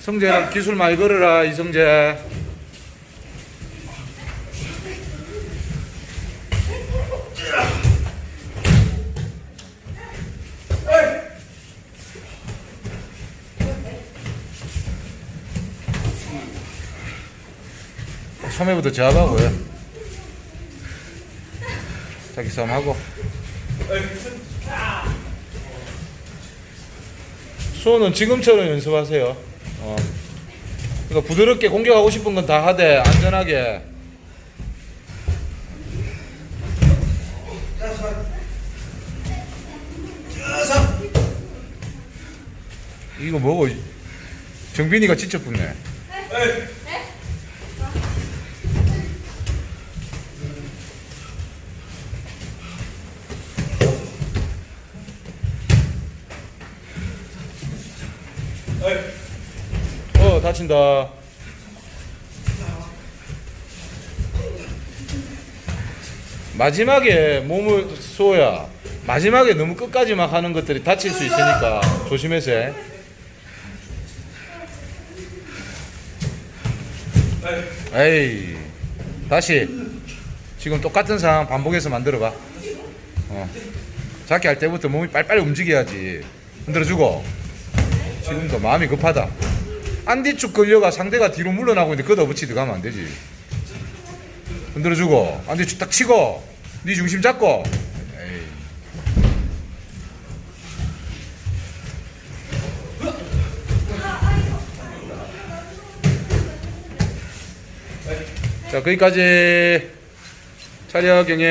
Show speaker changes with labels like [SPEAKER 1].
[SPEAKER 1] 성재랑 기술 많이 걸어라 이성재. 소매부터 제압하고요 자기 싸움하고. 수호는 지금처럼 연습하세요 어. 그러니까 부드럽게 공격하고 싶은 건 다 하되 안전하게. 이거 뭐고? 정빈이가 진짜 붙네 어 다친다. 마지막에 몸을 쏘야 마지막에 너무 끝까지 막 하는 것들이 다칠 수 있으니까 조심해서 해. 에이 다시. 지금 똑같은 상황 반복해서 만들어봐. 어. 잡기 할 때부터 몸이 빨리빨리 움직여야지. 흔들어주고. 지금도 마음이 급하다 안뒤축 걸려가 상대가 뒤로 물러나고 있는데 걷어붙이 들어가면 안 되지. 흔들어주고 안뒤축 딱 치고 네 중심 잡고. 자 거기까지. 차려 경례